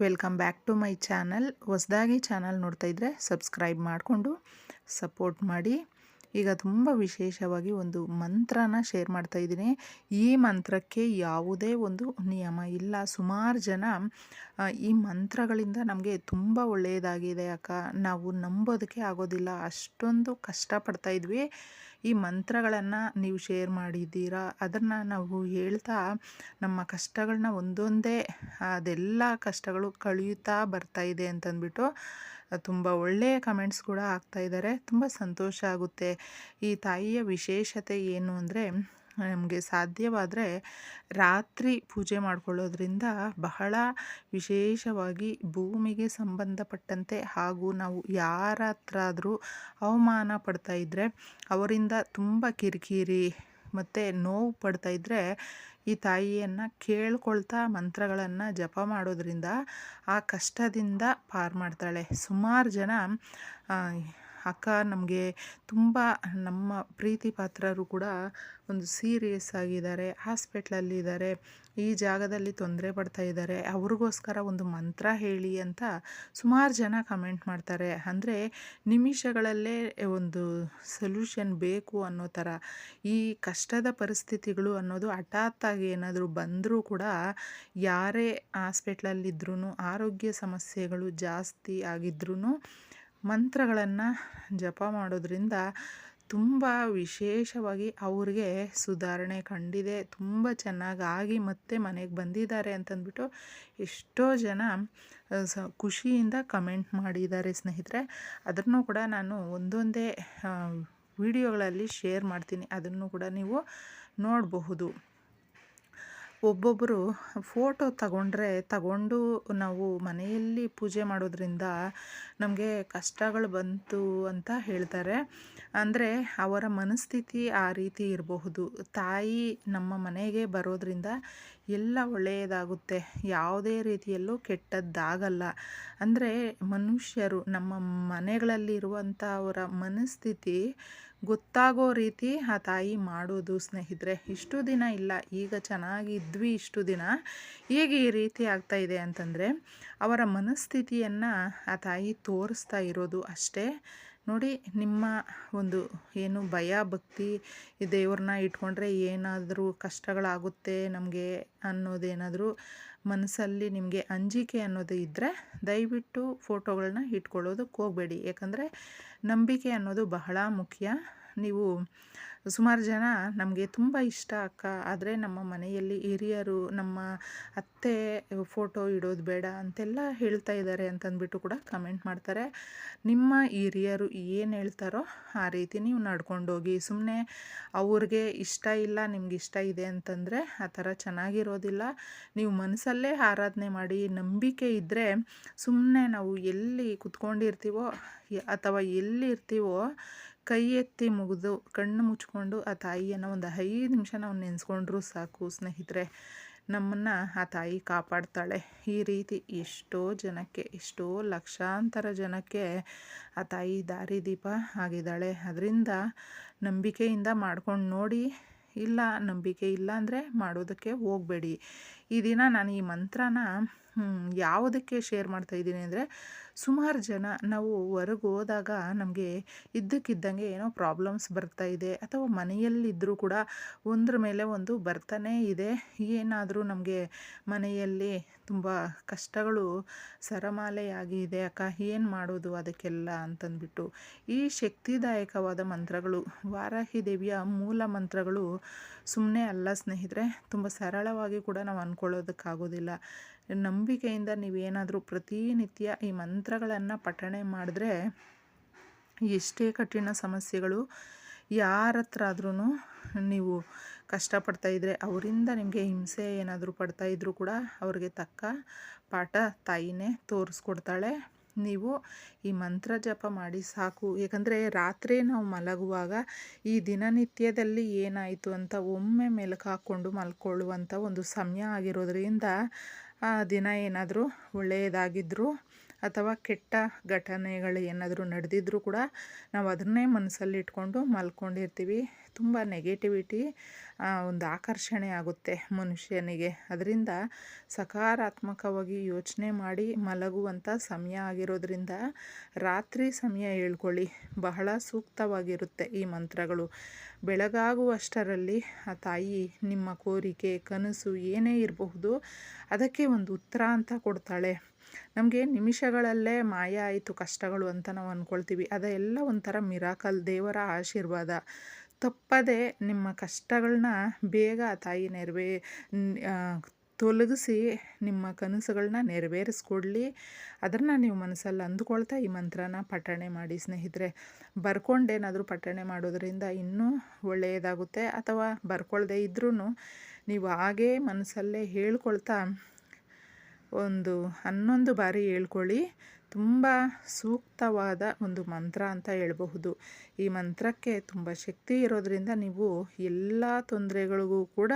Welcome back to my channel. ಹೊಸದಾಗಿ channel ನೋಡ್ತಾ subscribe ಮಾಡಿಕೊಂಡು ಸಪೋರ್ಟ್ ಮಾಡಿ. ಈಗ ತುಂಬ ವಿಶೇಷವಾಗಿ ಒಂದು ಮಂತ್ರನ ಶೇರ್ ಮಾಡ್ತಾ ಇದ್ದೀನಿ. ಈ ಮಂತ್ರಕ್ಕೆ ಯಾವುದೇ ಒಂದು ನಿಯಮ ಇಲ್ಲ. ಸುಮಾರು ಜನ ಈ ಮಂತ್ರಗಳಿಂದ ನಮಗೆ ತುಂಬ ಒಳ್ಳೆಯದಾಗಿದೆ ಅಕ್ಕ. ನಾವು ನಂಬೋದಕ್ಕೆ ಆಗೋದಿಲ್ಲ. ಅಷ್ಟೊಂದು ಕಷ್ಟಪಡ್ತಾ ಇದ್ವಿ. ಈ ಮಂತ್ರಗಳನ್ನು ನೀವು ಶೇರ್ ಮಾಡಿದ್ದೀರಾ? ಅದನ್ನು ನಾವು ಹೇಳ್ತಾ ನಮ್ಮ ಕಷ್ಟಗಳನ್ನ ಒಂದೊಂದೇ, ಅದೆಲ್ಲ ಕಷ್ಟಗಳು ಕಳೆಯುತ್ತಾ ಬರ್ತಾ ಇದೆ ಅಂತಂದ್ಬಿಟ್ಟು ತುಂಬ ಒಳ್ಳೆಯ ಕಮೆಂಟ್ಸ್ ಕೂಡ ಆಗ್ತಾ ಇದ್ದಾರೆ ತುಂಬ ಸಂತೋಷ ಆಗುತ್ತೆ. ಈ ತಾಯಿಯ ವಿಶೇಷತೆ ಏನು ಅಂದರೆ, ನಮಗೆ ಸಾಧ್ಯವಾದರೆ ರಾತ್ರಿ ಪೂಜೆ ಮಾಡ್ಕೊಳ್ಳೋದ್ರಿಂದ ಬಹಳ ವಿಶೇಷವಾಗಿ ಭೂಮಿಗೆ ಸಂಬಂಧಪಟ್ಟಂತೆ ಹಾಗೂ ನಾವು ಯಾರ ಹತ್ರ ಆದರೂ ಅವಮಾನ ಪಡ್ತಾ ಇದ್ದರೆ ಅವರಿಂದ ತುಂಬ ಕಿರಿಕಿರಿ ಮತ್ತು ನೋವು ಪಡ್ತಾ ಇದ್ದರೆ ಈ ತಾಯಿಯನ್ನು ಕೇಳ್ಕೊಳ್ತಾ ಮಂತ್ರಗಳನ್ನು ಜಪ ಮಾಡೋದ್ರಿಂದ ಆ ಕಷ್ಟದಿಂದ ಪಾರು ಮಾಡ್ತಾಳೆ. ಸುಮಾರು ಜನ ಅಕ್ಕ ನಮಗೆ ತುಂಬ ನಮ್ಮ ಪ್ರೀತಿ ಪಾತ್ರರು ಕೂಡ ಒಂದು ಸೀರಿಯಸ್ ಆಗಿದ್ದಾರೆ, ಹಾಸ್ಪಿಟ್ಲಲ್ಲಿದ್ದಾರೆ, ಈ ಜಾಗದಲ್ಲಿ ತೊಂದರೆ ಪಡ್ತಾ ಇದ್ದಾರೆ, ಅವ್ರಿಗೋಸ್ಕರ ಒಂದು ಮಂತ್ರ ಹೇಳಿ ಅಂತ ಸುಮಾರು ಜನ ಕಮೆಂಟ್ ಮಾಡ್ತಾರೆ. ಅಂದರೆ ನಿಮಿಷಗಳಲ್ಲೇ ಒಂದು ಸೊಲ್ಯೂಷನ್ ಬೇಕು ಅನ್ನೋ ಥರ ಈ ಕಷ್ಟದ ಪರಿಸ್ಥಿತಿಗಳು ಅನ್ನೋದು ಹಠಾತ್ತಾಗಿ ಏನಾದರೂ ಬಂದರೂ ಕೂಡ ಯಾರೇ ಹಾಸ್ಪಿಟ್ಲಲ್ಲಿದ್ರೂ ಆರೋಗ್ಯ ಸಮಸ್ಯೆಗಳು ಜಾಸ್ತಿ ಆಗಿದ್ರೂ ಮಂತ್ರಗಳನ್ನು ಜಪ ಮಾಡೋದ್ರಿಂದ ತುಂಬ ವಿಶೇಷವಾಗಿ ಅವ್ರಿಗೆ ಸುಧಾರಣೆ ಕಂಡಿದೆ. ತುಂಬ ಚೆನ್ನಾಗಿ ಆಗಿ ಮತ್ತೆ ಮನೆಗೆ ಬಂದಿದ್ದಾರೆ ಅಂತಂದ್ಬಿಟ್ಟು ಎಷ್ಟೋ ಜನ ಸ, ಖುಷಿಯಿಂದ ಕಮೆಂಟ್ ಮಾಡಿದ್ದಾರೆ ಸ್ನೇಹಿತರೆ. ಅದನ್ನು ಕೂಡ ನಾನು ಒಂದೊಂದೇ ವಿಡಿಯೋಗಳಲ್ಲಿ ಶೇರ್ ಮಾಡ್ತೀನಿ. ಅದನ್ನು ಕೂಡ ನೀವು ನೋಡಬಹುದು. ಒಬ್ಬೊಬ್ಬರು ಫೋಟೋ ತಗೊಂಡ್ರೆ ತಗೊಂಡು ನಾವು ಮನೆಯಲ್ಲಿ ಪೂಜೆ ಮಾಡೋದ್ರಿಂದ ನಮಗೆ ಕಷ್ಟಗಳು ಬಂತು ಅಂತ ಹೇಳ್ತಾರೆ. ಅಂದರೆ ಅವರ ಮನಸ್ಥಿತಿ ಆ ರೀತಿ ಇರಬಹುದು. ತಾಯಿ ನಮ್ಮ ಮನೆಗೆ ಬರೋದ್ರಿಂದ ಎಲ್ಲ ಒಳ್ಳೆಯದಾಗುತ್ತೆ. ಯಾವುದೇ ರೀತಿಯಲ್ಲೂ ಕೆಟ್ಟದ್ದಾಗಲ್ಲ. ಅಂದರೆ ಮನುಷ್ಯರು ನಮ್ಮ ಮನೆಗಳಲ್ಲಿರುವಂಥ ಅವರ ಮನಸ್ಥಿತಿ ಗೊತ್ತಾಗೋ ರೀತಿ ಆ ತಾಯಿ ಮಾಡೋದು ಸ್ನೇಹಿತರೆ. ಇಷ್ಟು ದಿನ ಇಲ್ಲ. ಈಗ ಚೆನ್ನಾಗಿದ್ವಿ ಇಷ್ಟು ದಿನ. ಈಗ ಈ ರೀತಿ ಆಗ್ತಾ ಇದೆ ಅಂತಂದರೆ ಅವರ ಮನಸ್ಥಿತಿಯನ್ನು ಆ ತಾಯಿ ತೋರಿಸ್ತಾ ಇರೋದು ಅಷ್ಟೇ. ನೋಡಿ ನಿಮ್ಮ ಒಂದು ಏನು ಭಯ, ಭಕ್ತಿ ದೇವ್ರನ್ನ ಇಟ್ಕೊಂಡ್ರೆ ಏನಾದರೂ ಕಷ್ಟಗಳಾಗುತ್ತೆ ನಮಗೆ ಅನ್ನೋದೇನಾದರೂ ಮನಸ್ಸಲ್ಲಿ ನಿಮಗೆ ಅಂಜಿಕೆ ಅನ್ನೋದು ಇದ್ದರೆ ದಯವಿಟ್ಟು ಫೋಟೋಗಳನ್ನ ಇಟ್ಕೊಳ್ಳೋದಕ್ಕೆ ಹೋಗಬೇಡಿ. ಯಾಕಂದರೆ ನಂಬಿಕೆ ಅನ್ನೋದು ಬಹಳ ಮುಖ್ಯ. ನೀವು ಸುಮಾರು ಜನ ನಮಗೆ ತುಂಬ ಇಷ್ಟ ಅಕ್ಕ. ಆದರೆ ನಮ್ಮ ಮನೆಯಲ್ಲಿ ಹಿರಿಯರು, ನಮ್ಮ ಅತ್ತೆ ಫೋಟೋ ಇಡೋದು ಬೇಡ ಅಂತೆಲ್ಲ ಹೇಳ್ತಾ ಇದ್ದಾರೆ ಅಂತಂದ್ಬಿಟ್ಟು ಕೂಡ ಕಮೆಂಟ್ ಮಾಡ್ತಾರೆ. ನಿಮ್ಮ ಹಿರಿಯರು ಏನು ಹೇಳ್ತಾರೋ ಆ ರೀತಿ ನೀವು ನಡ್ಕೊಂಡೋಗಿ ಸುಮ್ಮನೆ ಅವ್ರಿಗೆ ಇಷ್ಟ ಇಲ್ಲ, ನಿಮ್ಗೆ ಇಷ್ಟ ಇದೆ ಅಂತಂದರೆ ಆ ಥರ ಚೆನ್ನಾಗಿರೋದಿಲ್ಲ. ನೀವು ಮನಸ್ಸಲ್ಲೇ ಆರಾಧನೆ ಮಾಡಿ, ನಂಬಿಕೆ ಇದ್ದರೆ ಸುಮ್ಮನೆ ನಾವು ಎಲ್ಲಿ ಕುತ್ಕೊಂಡಿರ್ತೀವೋ, ಅಥವಾ ಎಲ್ಲಿ ಇರ್ತೀವೋ ಕೈ ಎತ್ತಿ ಮುಗಿದು ಕಣ್ಣು ಮುಚ್ಕೊಂಡು ಆ ತಾಯಿಯನ್ನು ಒಂದು ಐದು ನಿಮಿಷ ನಾವು ನೆನೆಸ್ಕೊಂಡ್ರೂ ಸಾಕು ಸ್ನೇಹಿತರೆ. ನಮ್ಮನ್ನು ಆ ತಾಯಿ ಕಾಪಾಡ್ತಾಳೆ. ಈ ರೀತಿ ಎಷ್ಟೋ ಜನಕ್ಕೆ, ಎಷ್ಟೋ ಲಕ್ಷಾಂತರ ಜನಕ್ಕೆ ಆ ತಾಯಿ ದಾರಿದೀಪ ಆಗಿದ್ದಾಳೆ. ಅದರಿಂದ ನಂಬಿಕೆಯಿಂದ ಮಾಡ್ಕೊಂಡು ನೋಡಿ. ಇಲ್ಲ ನಂಬಿಕೆ ಇಲ್ಲ ಅಂದರೆ ಮಾಡೋದಕ್ಕೆ ಹೋಗಬೇಡಿ. ಈ ದಿನ ನಾನು ಈ ಮಂತ್ರನ ಯಾವುದಕ್ಕೆ ಶೇರ್ ಮಾಡ್ತಾ ಇದ್ದೀನಿ ಅಂದರೆ, ಸುಮಾರು ಜನ ನಾವು ಹೊರಗೆ ಹೋದಾಗ ನಮಗೆ ಇದ್ದಕ್ಕಿದ್ದಂಗೆ ಏನೋ ಪ್ರಾಬ್ಲಮ್ಸ್ ಬರ್ತಾ ಇದೆ ಅಥವಾ ಮನೆಯಲ್ಲಿದ್ದರೂ ಕೂಡ ಒಂದ್ರ ಮೇಲೆ ಒಂದು ಬರ್ತಾನೇ ಇದೆ. ಏನಾದರೂ ನಮಗೆ ಮನೆಯಲ್ಲಿ ತುಂಬ ಕಷ್ಟಗಳು ಸರಮಾಲೆಯಾಗಿ ಇದೆ, ಅಕ್ಕ, ಏನು ಮಾಡೋದು ಅದಕ್ಕೆಲ್ಲ? ಅಂತಂದ್ಬಿಟ್ಟು ಈ ಶಕ್ತಿದಾಯಕವಾದ ಮಂತ್ರಗಳು ವಾರಾಹಿ ದೇವಿಯ ಮೂಲ ಮಂತ್ರಗಳು ಸುಮ್ಮನೆ ಅಲ್ಲ ಸ್ನೇಹಿತರೆ, ತುಂಬ ಸರಳವಾಗಿ ಕೂಡ ನಾವು ಅಂದ್ಕೊಳ್ಳೋದಕ್ಕಾಗೋದಿಲ್ಲ. ನಂಬಿಕೆಯಿಂದ ನೀವೇನಾದರೂ ಪ್ರತಿನಿತ್ಯ ಈ ಮಂತ್ರಗಳನ್ನು ಪಠಣೆ ಮಾಡಿದ್ರೆ ಎಷ್ಟೇ ಕಠಿಣ ಸಮಸ್ಯೆಗಳು ಯಾರ ಹತ್ರ ಆದ್ರೂ ನೀವು ಕಷ್ಟಪಡ್ತಾ ಇದ್ದರೆ ಅವರಿಂದ ನಿಮಗೆ ಹಿಂಸೆ ಏನಾದರೂ ಪಡ್ತಾ ಇದ್ದರೂ ಕೂಡ ಅವ್ರಿಗೆ ತಕ್ಕ ಪಾಠ ತಾಯಿನೇ ತೋರಿಸ್ಕೊಡ್ತಾಳೆ. ನೀವು ಈ ಮಂತ್ರ ಜಪ ಮಾಡಿ ಸಾಕು. ಏಕೆಂದರೆ ರಾತ್ರಿ ನಾವು ಮಲಗುವಾಗ ಈ ದಿನನಿತ್ಯದಲ್ಲಿ ಏನಾಯಿತು ಅಂತ ಒಮ್ಮೆ ಮೆಲುಕು ಹಾಕ್ಕೊಂಡು ಮಲ್ಕೊಳ್ಳುವಂಥ ಒಂದು ಸಮಯ ಆಗಿರೋದ್ರಿಂದ ಆ ದಿನ ಏನಾದರೂ ಒಳ್ಳೆಯದಾಗಿದ್ದರೂ ಅಥವಾ ಕೆಟ್ಟ ಘಟನೆಗಳು ಏನಾದರೂ ನಡೆದಿದ್ರೂ ಕೂಡ ನಾವು ಅದನ್ನೇ ಮನಸ್ಸಲ್ಲಿ ಇಟ್ಕೊಂಡು ಮಲ್ಕೊಂಡಿರ್ತೀವಿ. ತುಂಬ ನೆಗೆಟಿವಿಟಿ ಒಂದು ಆಕರ್ಷಣೆ ಆಗುತ್ತೆ ಮನುಷ್ಯನಿಗೆ. ಅದರಿಂದ ಸಕಾರಾತ್ಮಕವಾಗಿ ಯೋಚನೆ ಮಾಡಿ ಮಲಗುವಂಥ ಸಮಯ ಆಗಿರೋದ್ರಿಂದ ರಾತ್ರಿ ಸಮಯ ಹೇಳ್ಕೊಳ್ಳಿ. ಬಹಳ ಸೂಕ್ತವಾಗಿರುತ್ತೆ ಈ ಮಂತ್ರಗಳು. ಬೆಳಗಾಗುವಷ್ಟರಲ್ಲಿ ಆ ತಾಯಿ ನಿಮ್ಮ ಕೋರಿಕೆ, ಕನಸು ಏನೇ ಇರಬಹುದು ಅದಕ್ಕೆ ಒಂದು ಉತ್ತರ ಅಂತ ಕೊಡ್ತಾಳೆ. ನಮಗೆ ನಿಮಿಷಗಳಲ್ಲೇ ಮಾಯ ಆಯಿತು, ಕಷ್ಟಗಳು ಅಂತ ನಾವು ಅಂದ್ಕೊಳ್ತೀವಿ ಅದೆಲ್ಲ ಒಂಥರ ಮಿರಾಕಲ್, ದೇವರ ಆಶೀರ್ವಾದ. ತಪ್ಪದೆ ನಿಮ್ಮ ಕಷ್ಟಗಳನ್ನ ಬೇಗ ತಾಯಿ ನೆರವೇ ತೊಲಗಿಸಿ ನಿಮ್ಮ ಕನಸುಗಳನ್ನ ನೆರವೇರಿಸ್ಕೊಡ್ಲಿ. ಅದನ್ನು ನೀವು ಮನಸ್ಸಲ್ಲಿ ಅಂದ್ಕೊಳ್ತಾ ಈ ಮಂತ್ರನ ಪಠಣೆ ಮಾಡಿ ಸ್ನೇಹಿತರೆ. ಬರ್ಕೊಂಡೇನಾದರೂ ಪಠಣೆ ಮಾಡೋದರಿಂದ ಇನ್ನೂ ಒಳ್ಳೆಯದಾಗುತ್ತೆ. ಅಥವಾ ಬರ್ಕೊಳ್ಳದೆ ಇದ್ರೂ ನೀವು ಹಾಗೇ ಮನಸ್ಸಲ್ಲೇ ಹೇಳ್ಕೊಳ್ತಾ ಒಂದು ಹನ್ನೊಂದು ಬಾರಿ ಹೇಳ್ಕೊಳ್ಳಿ. ತುಂಬ ಸೂಕ್ತವಾದ ಒಂದು ಮಂತ್ರ ಅಂತ ಹೇಳಬಹುದು. ಈ ಮಂತ್ರಕ್ಕೆ ತುಂಬ ಶಕ್ತಿ ಇರೋದರಿಂದ ನೀವು ಎಲ್ಲ ತೊಂದರೆಗಳಿಗೂ ಕೂಡ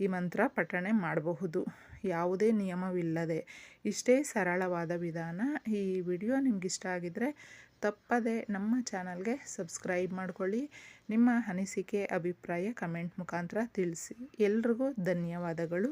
ಈ ಮಂತ್ರ ಪಠಣೆ ಮಾಡಬಹುದು. ಯಾವುದೇ ನಿಯಮವಿಲ್ಲದೆ. ಇಷ್ಟೇ ಸರಳವಾದ ವಿಧಾನ. ಈ ವಿಡಿಯೋ ನಿಮ್ಗೆ ಇಷ್ಟ ಆಗಿದ್ದರೆ ತಪ್ಪದೆ ನಮ್ಮ ಚಾನಲ್ಗೆ ಸಬ್ಸ್ಕ್ರೈಬ್ ಮಾಡಿಕೊಳ್ಳಿ. ನಿಮ್ಮ ಅನಿಸಿಕೆ, ಅಭಿಪ್ರಾಯ ಕಮೆಂಟ್ ಮುಖಾಂತರ ತಿಳಿಸಿ. ಎಲ್ರಿಗೂ ಧನ್ಯವಾದಗಳು.